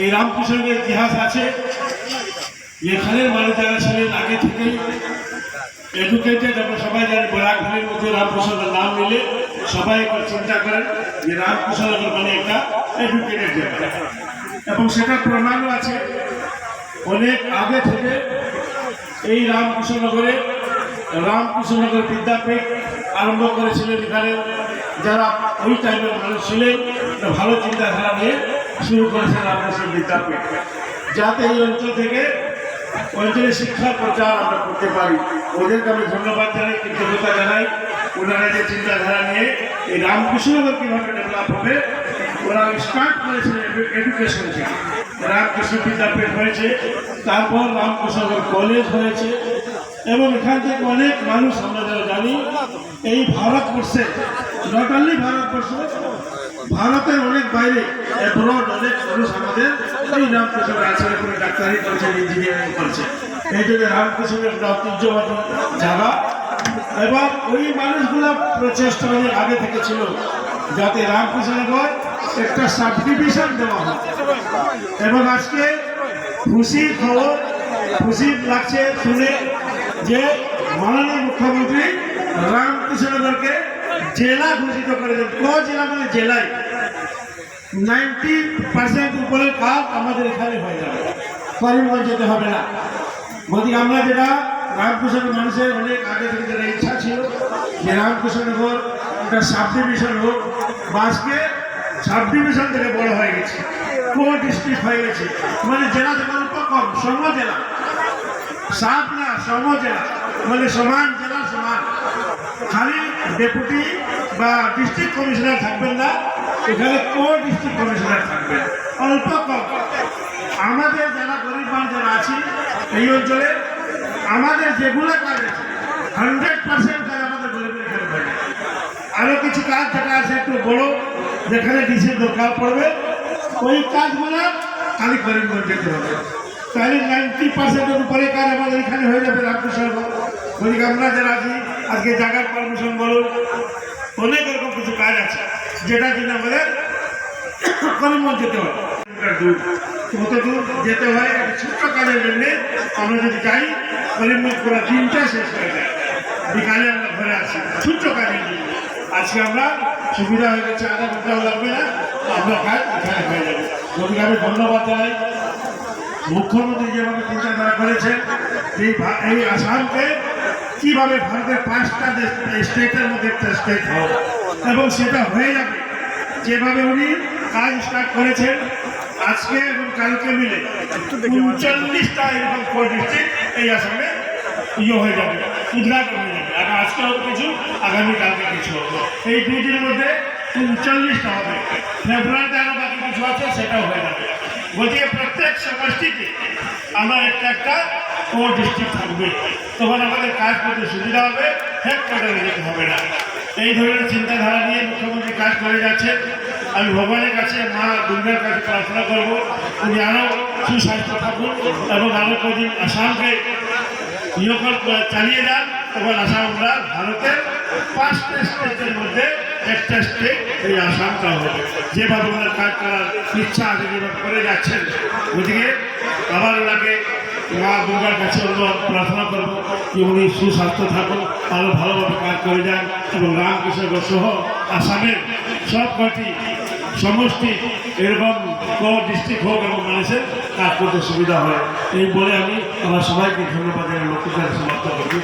এই রামকৃষ্ণের ইতিহাস আছে। এখানের মানুষ যারা ছিলেন আগে থেকে এডুকেটেড আমরা সবাই জানি বরাক ভ্যালির মধ্যে রামকৃষ্ণের নাম নিলে সবাই একবার চিন্তা করেন যে রামকৃষ্ণনগর মানে একটা এডুকেটেড এবং সেটা প্রমাণও আছে। অনেক আগে থেকে এই রামকৃষ্ণনগরে রামকৃষ্ণনগর বিদ্যাপীঠ আরম্ভ করেছিলেন এখানে। যারা ওই টাইমের মানুষ ছিলেন ভালো চিন্তাধারা নিয়ে শুরু করেছেন রামকৃষ্ণ বিদ্যাপীঠ। যাতে এই অঞ্চল থেকে অঞ্চলে শিক্ষা প্রচার আমরা করতে পারি। ওদেরকে আমি ধন্যবাদ জানাই, কৃতজ্ঞতা জানাই। ওনারা যে চিন্তাধারা নিয়ে এই রামকৃষ্ণনগর কীভাবে ডেভেলপ হবে, ওরা স্টার্ট করেছেন এডুকেশন থেকে। রামকৃষ্ণ বিদ্যাপীঠ হয়েছে, তারপর রামকৃষ্ণনগর কলেজ হয়েছে, এবং এখান থেকে অনেক মানুষ আমরা যারা জানি, এই ভারতবর্ষে নট অনলি ভারতবর্ষ ভারতের অনেক বাইরে অ্যাব্রড অনেক মানুষ আমাদের এই রামকৃষ্ণের আছে করে ডাক্তারি করছে ইঞ্জিনিয়ারিং করছে। এই জন্য রামকৃষ্ণের ঐতিহ্যবাদী জায়গা এবং ওই মানুষগুলো প্রচেষ্টা অনেক আগে থেকে ছিল যাতে রামকৃষ্ণনগর একটা ডিভিশন দেওয়া হয় এবং আজকে খুশি খবর খুশি লাগছে শুনে যে মাননীয় মুখ্যমন্ত্রী রামকৃষ্ণনগরকে জেলা ঘোষিত করে করেছেন ক জেলা মানে জেলায়। নাইনটি পার্সেন্ট উপরের কাজ আমাদের এখানে হয়ে যাবে। করিমগঞ্জ যেতে হবে না। মোদী আমরা যেটা রামকৃষ্ণ মানুষের অনেক আগে থেকে যেটা ইচ্ছা ছিল, যে রামকৃষ্ণনগর একটা সাব ডিভিশন হোক, বা আজকে সাব ডিভিশন থেকে বড় হয়ে গেছে। কোন ডিস্ট্রিক্ট হয়ে গেছে? মানে জেলা যেমন কম, সম জেলা। সাপ না, সম জেলা। মানে সমান জেলা, সমান। খালি ডেপুটি বা ডিস্ট্রিক্ট কমিশনার থাকবেন না, এখানে কো ডিস্ট্রিক্ট কমিশনার থাকবেন। অল্প কম। আমাদের যারা গরিব মানুষ যারা আছি এই অঞ্চলে, আমাদের যেগুলো কাজ আছে হান্ড্রেড পার্সেন্ট কাজ আমাদের গরিবের এখানে আরও কিছু কাজ যেটা আছে একটু বড় যেখানে ডিসির দরকার পড়বে, ওই কাজগুলো খালি করিমগঞ্জ যেতে হবে। তাহলে নাইনটি পার্সেন্টের উপরে কাজ আমাদের এখানে হয়ে যাবে, রামকৃষ্ণ ওদিকে আমরা যারা আছি আজকে জায়গার পারমিশন বলুন। অনেক রকম কিছু কাজ আছে যেটা জন্য আমাদের করিমগঞ্জ যেতে হয় দূর কত দূর যেতে হয়, একটা ছোট্ট কাজের জন্যে আমরা যদি যাই করিমগঞ্জ পুরো দিনটা শেষ হয়ে যায়। বিকালে আমরা ঘরে আসি, ছোট্ট কাজের জন্য। আজকে আমরা সুবিধা হয়ে গেছে, আধা ঘন্টাও লাগবে না, আমরা কাজ এখানে হয়ে যাবে। ওদিকে আমি ধন্যবাদ জানাই। মুখ্যমন্ত্রী যেভাবে চিন্তাধারা করেছেন, এই আসামকে কীভাবে ভারতের পাঁচটা স্টেটের মধ্যে একটা স্টেট হবে এবং সেটা হয়ে যাবে। যেভাবে উনি কাজ স্টার্ট করেছেন, আজকে এবং কালকে মিলে উনচল্লিশটা এরকম কোর ডিস্ট্রিক্ট এই আসামে ইয়ে হয়ে যাবে, উদ্ঘাটন হয়ে যাবে। আর আজকে হবে কিছু আগামীকালকে কিছু হবে। এই দুই দিনের মধ্যে উনচল্লিশটা হবে। ফেব্রুয়ারিতে আরও বাকি কিছু আছে, সেটাও হয়ে যাবে। গতিকে প্রত্যেক সমষ্টিতে আমার একটা একটা কোর ডিস্ট্রিক্ট থাকবে। তখন আমাদের কাজ করতে সুবিধা হবে হেডকোয়ার্টারে যেতে হবে না। এই ধরনের চিন্তাধারা নিয়ে মুখ্যমন্ত্রী কাজ করে যাচ্ছে আমি ভগবানের কাছে, মা দুর্গার কাছে প্রার্থনা করব, উনি আরও সুস্বাস্থ্য থাকুন এবং আরও কদিন আসামকে নিয়োগ চালিয়ে যান। তখন আসাম আমরা ভারতের পাঁচটা স্টেটের মধ্যে একটা স্টেট এই আসামটা হবে। যেভাবে ওনার কাজ করার ইচ্ছা আছে করে যাচ্ছেন, ওদিকে আবার ওনাকে মা দুর্গার কাছে অনুরোধ, প্রার্থনা করব যে উনি সুস্বাস্থ্য থাকুন আরও ভালোভাবে কাজ করে যান এবং রামকৃষ্ণ সহ আসামের সব কটি সমষ্টি, এরকম কো ডিস্ট্রিক্ট হোক এবং মানুষের কাজ করতে সুবিধা হয়। এই বলে আমি আমার সবাইকে ধন্যবাদ জানাই লক্ষ্মীকার সমাপ্ত করি